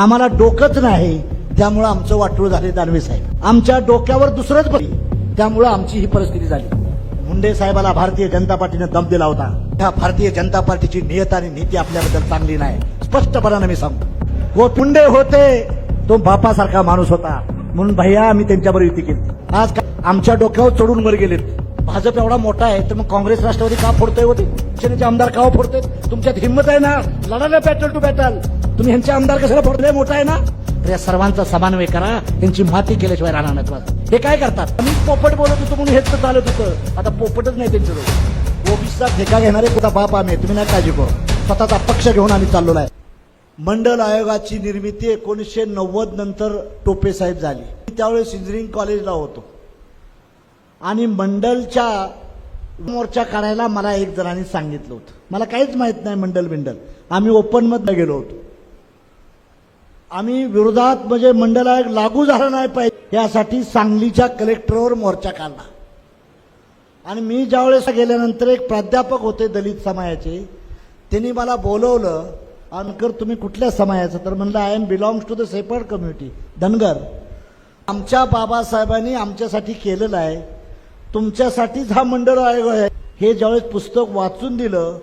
आम्हाला डोकंच नाही. त्यामुळं आमचं वाटोळ झाले दानवे साहेब. आमच्या डोक्यावर दुसरंच बरी त्यामुळं आमची ही परिस्थिती झाली. मुंडे साहेबाला भारतीय जनता पार्टीने दम दिला होता. त्या भारतीय जनता पार्टीची नियत आणि नीती आपल्याबद्दल चांगली नाही. स्पष्टपणाने मी सांगतो. व मुंडे होते तो बापासारखा माणूस होता. म्हणून भैया आम्ही त्यांच्यावर युती केली. आज आमच्या डोक्यावर चढून वर गेलेत. भाजप एवढा मोठा आहे तर मग काँग्रेस राष्ट्रवादी का फोडतोय होते शिवसेनेचे आमदार का फोडतोय? तुमच्यात हिंमत आहे ना? लढायला बॅटल टू बॅटल तुम्ही ह्यांचे आमदार कशाला फोडले? मोठा आहे ना? तर या सर्वांचा समन्वय करा. यांची माती केल्याशिवाय राहणार नाही तुम्हाला. हे काय करतात? मी पोपट बोलत होतो म्हणून हेच तर चालत होतं. आता पोपटच नाही त्यांचं ओबीसीचा ठेका घेणारे कुठं बाप आम्ही तुम्ही नाही काळजी करू. स्वतःचा पक्ष घेऊन आम्ही चाललो आहे मंडल आयोगाची निर्मिती एकोणीसशे नव्वद नंतर टोपे साहेब झाली. त्यावेळेस इंजिनिअरिंग कॉलेजला होतो. आणि मंडलच्या मोर्चा काढायला मला एक जणांनी सांगितलं होतं. मला काहीच माहीत नाही मंडल बिंडल. आम्ही ओपनमधनं गेलो होतो. आम्ही विरोधात म्हणजे मंडल आयोग लागू झाला नाही पाहिजे यासाठी सांगलीच्या कलेक्टरवर मोर्चा काढला. आणि मी ज्यावेळेस गेल्यानंतर एक प्राध्यापक होते दलित समाजाचे त्यांनी मला बोलवलं अनकर तुम्ही कुठल्या समाजाचं? तर म्हणलं I am belongs to the shepherd community Dhangar. आमच्या बाबासाहेबांनी आमच्यासाठी केलेलं आहे तुमच्यासाठीच हा मंडळ आयोग आहे. हे ज्यावेळेस पुस्तक वाचून दिलं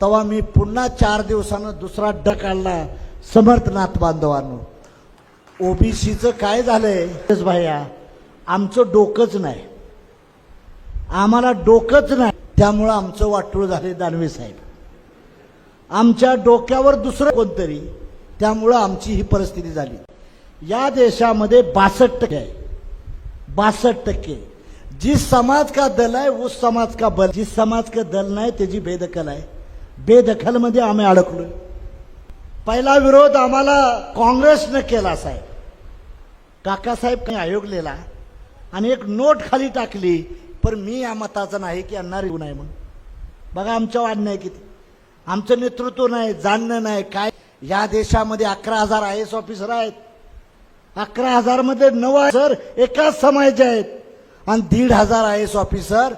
तेव्हा मी पुन्हा चार दिवसानं दुसरा ड काढला समर्थनाथ बांधवांनो. ओबीसीचं काय झालंय? भैया आमचं डोकंच नाही. आम्हाला डोकंच नाही. त्यामुळं आमचं वाटूळ झाले दानवे साहेब. आमच्या डोक्यावर दुसरं कोणतरी त्यामुळं आमची ही परिस्थिती झाली. या देशामध्ये बासष्ट टक्के आहे. बासष्ट टक्के. जिस समाज का दल आहे उस समाज का बल. जिस समाज का दल नाही त्याची बेदखल आहे. बेदखलमध्ये आम्ही अडकलोय. पहिला विरोध आम्हाला काँग्रेसनं केला साहेब. काकासाहेब काही आयोग लिहिला आणि एक नोट खाली टाकली पण मी या मताचा नाही की यांना येऊ नाही म्हणून. बघा आमच्या वाढ नाही किती. आमचं नेतृत्व नाही जाणणं नाही काय? या देशामध्ये अकरा हजार आय एस ऑफिसर आहेत. अकरा हजारमध्ये नऊ सर एकाच समाजाचे आहेत. आणि दीड हजार आय एस ऑफिसर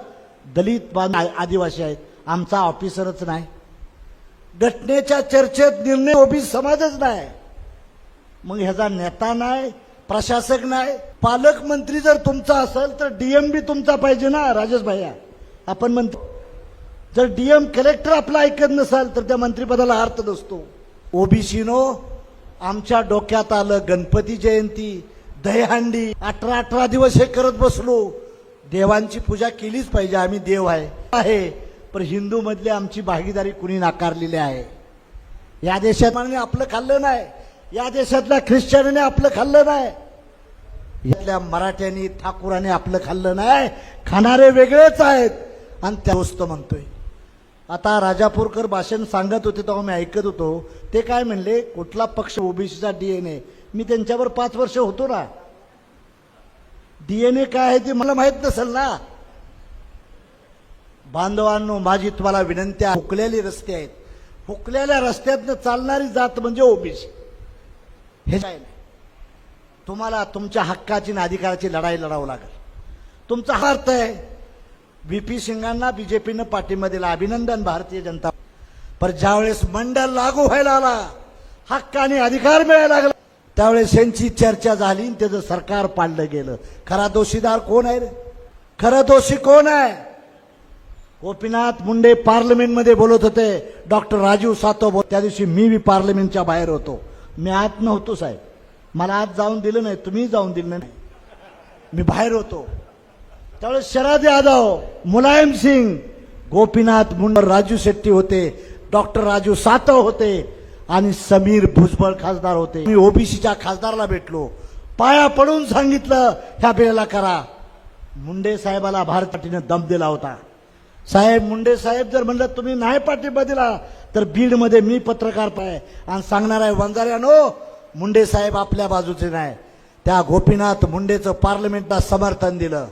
दलित आदिवासी आहेत. आमचा ऑफिसरच नाही. घटनेच्या चर्चेत निर्णय ओबीसी समाजच नाही. मग ह्याचा नेता नाही प्रशासक नाही पालकमंत्री जर तुमचा असेल तर डीएम बी तुमचा पाहिजे ना राजेश भैया आपण म्हणतो जर डीएम कलेक्टर आपला ऐकत नसाल तर त्या मंत्रिपदाला अर्थ नसतो. ओबीसीनो आमच्या डोक्यात आलं गणपती जयंती दहीहंडी. अठरा अठरा दिवस हे करत बसलो. देवांची पूजा केलीच पाहिजे. आम्ही देव आहे. आहे. पण हिंदूमधली आमची भागीदारी कुणी नाकारलेली आहे? या देशात आपलं खाल्लं नाही. या देशातल्या ख्रिश्चनाने आपलं खाल्लं नाही. यातल्या मराठ्यांनी ठाकूराने आपलं खाल्लं नाही. खाणारे वेगळेच आहेत. आणि त्या दोस्त म्हणतोय. आता राजापूरकर भाषण सांगत होते तेव्हा मी ऐकत होतो. ते काय म्हणले? कुठला पक्ष? ओबीसीचा डीएनए मी त्यांच्यावर पाच वर्ष होतो ना. डीएनए काय आहे ते मला माहीत नसेल ना. बांधवांनो माझी तुम्हाला विनंती आहे हुकलेले रस्ते आहेत. हुकलेल्या रस्त्यातनं चालणारी जात म्हणजे ओबीसी हे काय नाही. तुम्हाला तुमच्या हक्काची आणि अधिकाराची लढाई लढावं लागेल. तुमचा हा अर्थ आहे व्ही पी सिंगांना बीजेपीनं पाठिंबा दिला. अभिनंदन भारतीय जनता. पर ज्यावेळेस मंडळ लागू व्हायला आला हक्क आणि अधिकार मिळायला लागला. त्यावेळेस यांची चर्चा झाली आणि त्याचं सरकार पाडलं गेलं. खरा दोषीदार कोण आहे रे? खरं दोषी कोण आहे? गोपीनाथ मुंडे पार्लमेंटमध्ये बोलत होते. डॉक्टर राजीव सातव बोल त्या दिवशी मी बी पार्लमेंटच्या बाहेर होतो. मी आत नव्हतो साहेब. मला आत जाऊन दिलं नाही. तुम्ही जाऊन दिलं नाही. मी बाहेर होतो. त्यावेळेस शरद यादव मुलायम सिंग गोपीनाथ मुंडे राजू शेट्टी होते. डॉक्टर राजू सातव होते. आणि समीर भुजबळ खासदार होते. मी ओबीसीच्या खासदारला भेटलो. पाया पडून सांगितलं ह्या बेला करा. मुंडे साहेबाला भारत पार्टीने दम दिला होता. साहेब मुंडे साहेब जर म्हणलं तुम्ही नाही पाठिंबा दिला तर बीडमध्ये मी पत्रकार पाय. आणि सांगणार आहे वंजाऱ्यानो मुंडे साहेब आपल्या बाजूचे नाही. त्या गोपीनाथ मुंडेचं पार्लमेंटला समर्थन दिलं.